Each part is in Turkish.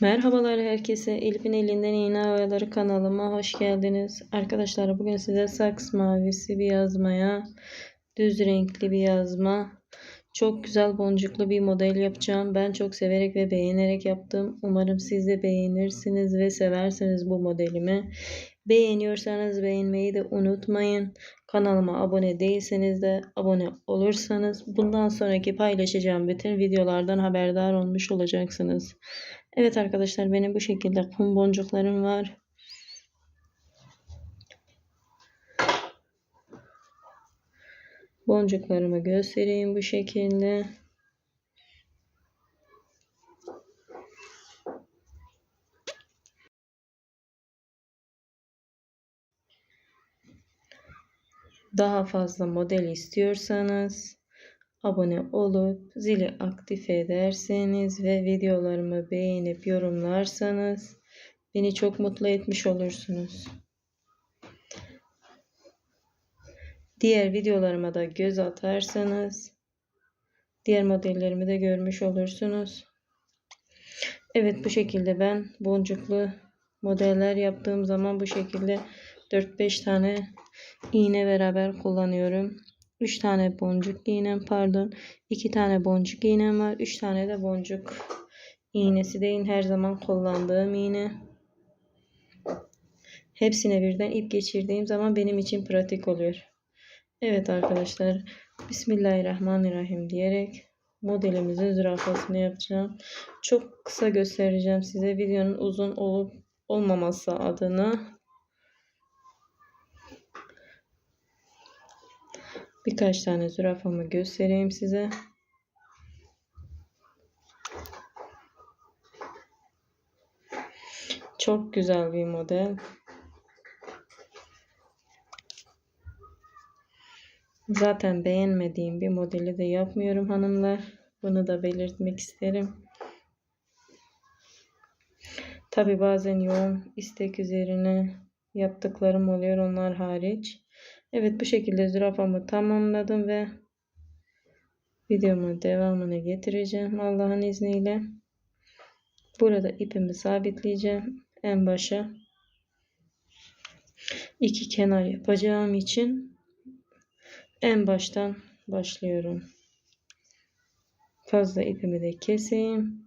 Merhabalar herkese. Elif'in elinden iğne oyaları kanalıma hoş geldiniz. Arkadaşlar bugün size saks mavisi bir yazmaya, düz renkli bir yazma, çok güzel boncuklu bir model yapacağım. Ben çok severek ve beğenerek yaptım. Umarım siz de beğenirsiniz ve seversiniz bu modelimi. Beğeniyorsanız beğenmeyi de unutmayın. Kanalıma abone değilseniz de abone olursanız bundan sonraki paylaşacağım bütün videolardan haberdar olmuş olacaksınız. Evet arkadaşlar benim bu şekilde kum boncuklarım var. Boncuklarımı göstereyim bu şekilde. Daha fazla model istiyorsanız abone olup zili aktif ederseniz ve videolarımı beğenip yorumlarsanız beni çok mutlu etmiş olursunuz. Diğer videolarıma da göz atarsanız diğer modellerimi de görmüş olursunuz. Evet bu şekilde ben boncuklu modeller yaptığım zaman bu şekilde 4-5 tane iğne beraber kullanıyorum. 3 tane boncuk iğnem pardon. 2 tane boncuk iğnem var. 3 tane de boncuk iğnesi değil her zaman kullandığım iğne. Hepsine birden ip geçirdiğim zaman benim için pratik oluyor. Evet arkadaşlar Bismillahirrahmanirrahim diyerek modelimizin zürafasını yapacağım. Çok kısa göstereceğim size. Videonun uzun olup olmaması adına Birkaç tane zürafamı göstereyim size. Çok güzel bir model. Zaten beğenmediğim bir modeli de yapmıyorum hanımlar. Bunu da belirtmek isterim. Tabi bazen yoğun istek üzerine yaptıklarım oluyor onlar hariç. Evet bu şekilde zürafamı tamamladım ve videomun devamını getireceğim Allah'ın izniyle. Burada ipimi sabitleyeceğim en başa. iki kenar yapacağım için en baştan başlıyorum. Fazla ipimi de keseyim.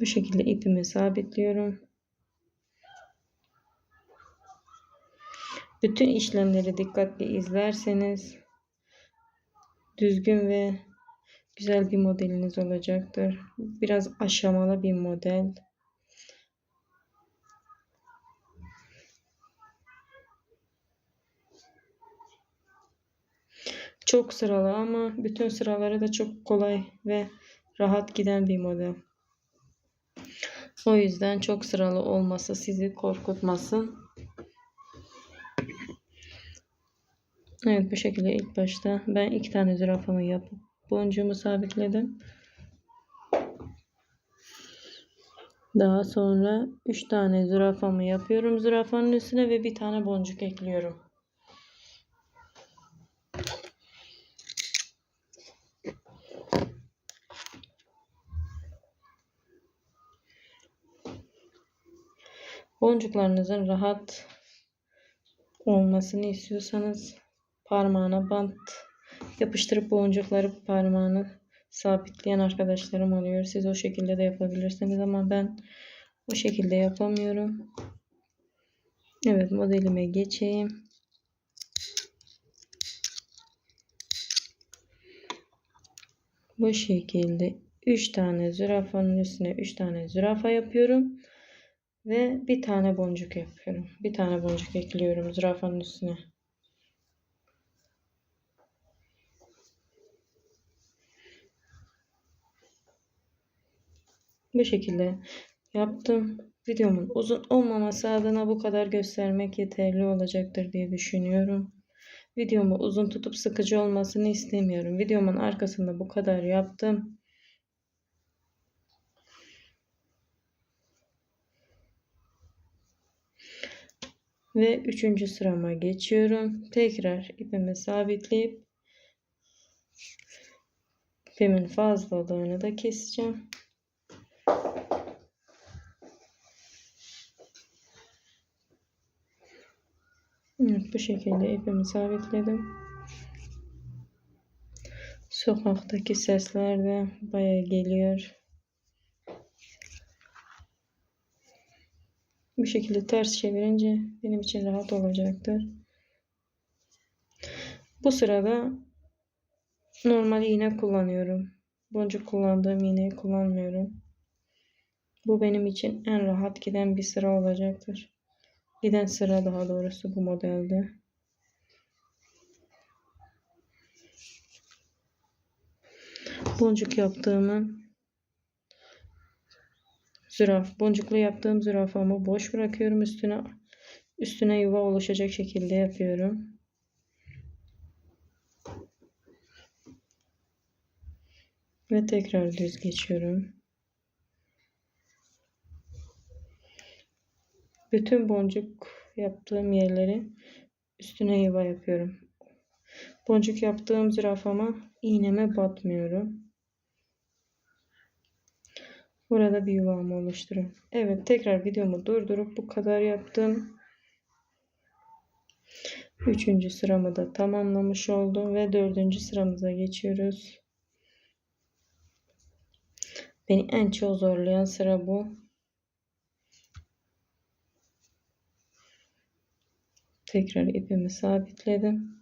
Bu şekilde ipimi sabitliyorum. Bütün işlemleri dikkatli izlerseniz düzgün ve güzel bir modeliniz olacaktır. Biraz aşamalı bir model. Çok sıralı ama bütün sıraları da çok kolay ve rahat giden bir model. O yüzden çok sıralı olması sizi korkutmasın. Evet bu şekilde ilk başta ben iki tane zürafamı yapıp boncuğumu sabitledim. Daha sonra üç tane zürafamı yapıyorum zürafanın üstüne ve bir tane boncuk ekliyorum. Boncuklarınızın rahat olmasını istiyorsanız parmağına bant yapıştırıp boncukları parmağını sabitleyen arkadaşlarım oluyor. Siz o şekilde de yapabilirsiniz ama ben o şekilde yapamıyorum. Evet modelime geçeyim. Bu şekilde 3 tane zürafanın üstüne 3 tane zürafa yapıyorum. Ve bir tane boncuk yapıyorum. Bir tane boncuk ekliyorum zürafanın üstüne. Bu şekilde yaptım. Videomun uzun olmaması adına bu kadar göstermek yeterli olacaktır diye düşünüyorum. Videomu uzun tutup sıkıcı olmasını istemiyorum. Videomun arkasında bu kadar yaptım. Ve üçüncü sırama geçiyorum. Tekrar ipimi sabitleyip ipimin fazlalığını da keseceğim. Evet, bu şekilde ipimi sabitledim. Sokaktaki sesler de baya geliyor. Bu şekilde ters çevirince benim için rahat olacaktır. Bu sırada normal iğne kullanıyorum. Boncuk kullandığım iğneyi kullanmıyorum. Bu benim için en rahat giden bir sıra olacaktır. Giden sıra daha doğrusu bu modelde. Boncuk yaptığımı züraf boncuklu yaptığım zürafamı boş bırakıyorum üstüne üstüne yuva oluşacak şekilde yapıyorum. Ve tekrar düz geçiyorum. Bütün boncuk yaptığım yerleri üstüne yuva yapıyorum. Boncuk yaptığım zürafama iğneme batmıyorum. Burada bir yuvamı oluşturuyorum. Evet tekrar videomu durdurup bu kadar yaptım. Üçüncü sıramı da tamamlamış oldum ve dördüncü sıramıza geçiyoruz. Beni en çok zorlayan sıra bu. Tekrar ipimi sabitledim.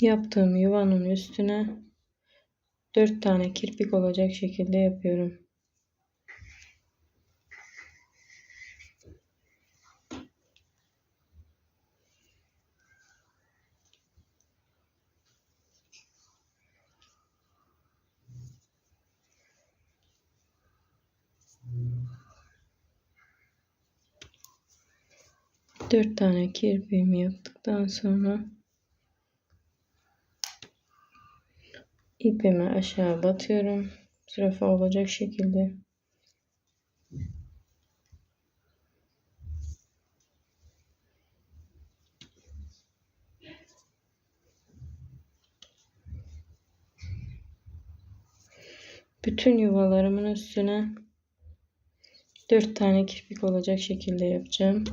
Yaptığım yuvanın üstüne 4 tane kirpik olacak şekilde yapıyorum. Dört tane kirpiğimi yaptıktan sonra ipimi aşağı batıyorum. Zürafa olacak şekilde. Bütün yuvalarımın üstüne 4 tane kirpik olacak şekilde yapacağım.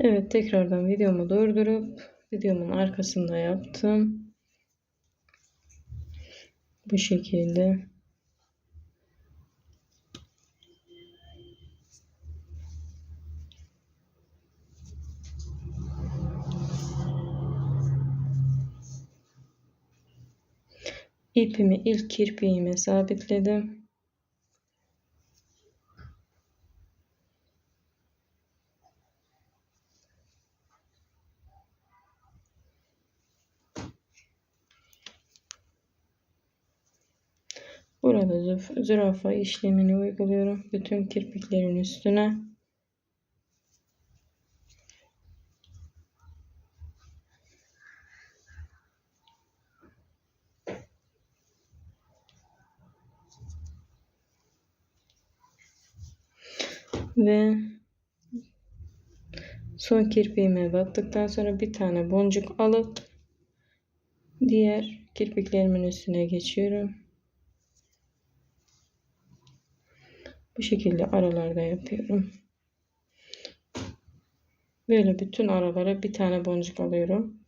Evet tekrardan videomu durdurup videomun arkasında yaptım. Bu şekilde. İpimi ilk kirpiğime sabitledim. Burada zürafa işlemini uyguluyorum. Bütün kirpiklerin üstüne. Ve son kirpiğime battıktan sonra bir tane boncuk alıp diğer kirpiklerimin üstüne geçiyorum. Bu şekilde aralarda yapıyorum. Böyle bütün aralara bir tane boncuk alıyorum.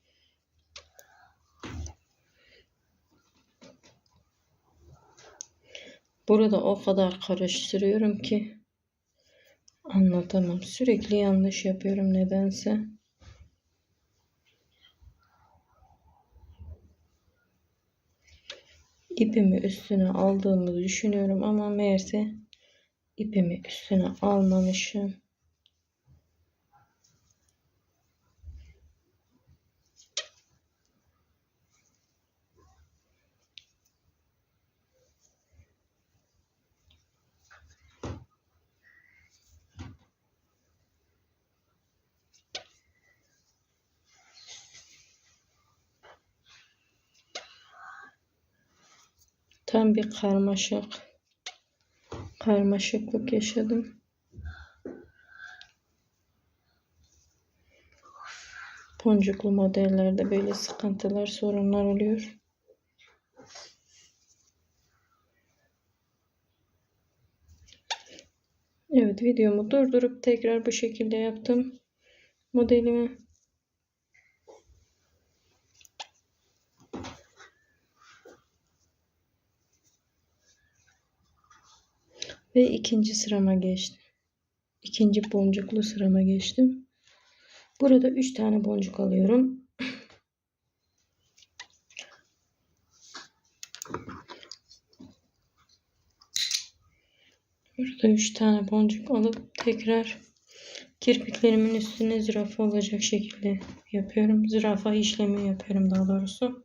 Burada o kadar karıştırıyorum ki anlatamam. Sürekli yanlış yapıyorum nedense. İpimi üstüne aldığımı düşünüyorum ama meğerse ipimi üstüne almamışım. Tam bir karmaşık karmaşıklık yaşadım. Boncuklu modellerde böyle sıkıntılar, sorunlar oluyor. Evet videomu durdurup tekrar bu şekilde yaptım modelimi. Ve ikinci sırama geçtim. İkinci boncuklu sırama geçtim. Burada 3 tane boncuk alıyorum. Burada 3 tane boncuk alıp tekrar kirpiklerimin üstüne zürafa olacak şekilde yapıyorum. Zürafa işlemi yapıyorum daha doğrusu.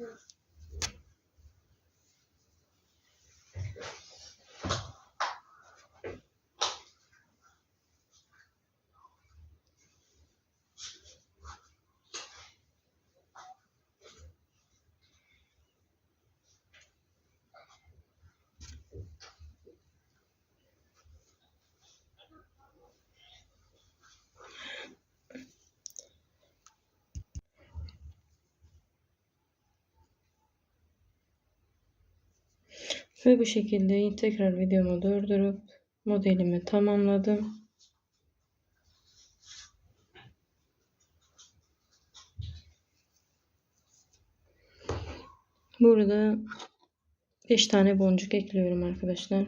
Yes. Ve bu şekilde tekrar videomu durdurup modelimi tamamladım. Burada 5 tane boncuk ekliyorum arkadaşlar.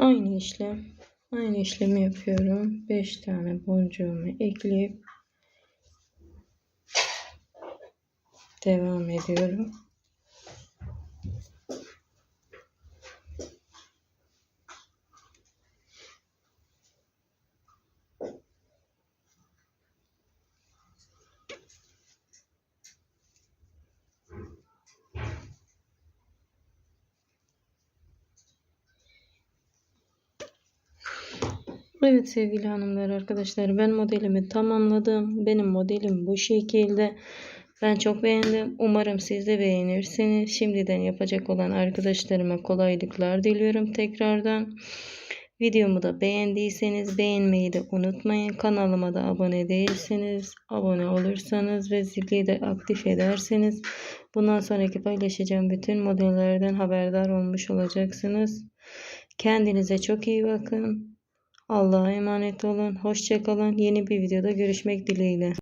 Aynı işlem. Aynı işlemi yapıyorum. 5 tane boncuğumu ekleyip devam ediyorum. Evet sevgili hanımlar arkadaşlar ben modelimi tamamladım. Benim modelim bu şekilde. Ben çok beğendim. Umarım siz de beğenirsiniz. Şimdiden yapacak olan arkadaşlarıma kolaylıklar diliyorum tekrardan. Videomu da beğendiyseniz beğenmeyi de unutmayın. Kanalıma da abone değilseniz abone olursanız ve zili de aktif ederseniz bundan sonraki paylaşacağım bütün modellerden haberdar olmuş olacaksınız. Kendinize çok iyi bakın. Allah'a emanet olun. Hoşçakalın. Yeni bir videoda görüşmek dileğiyle.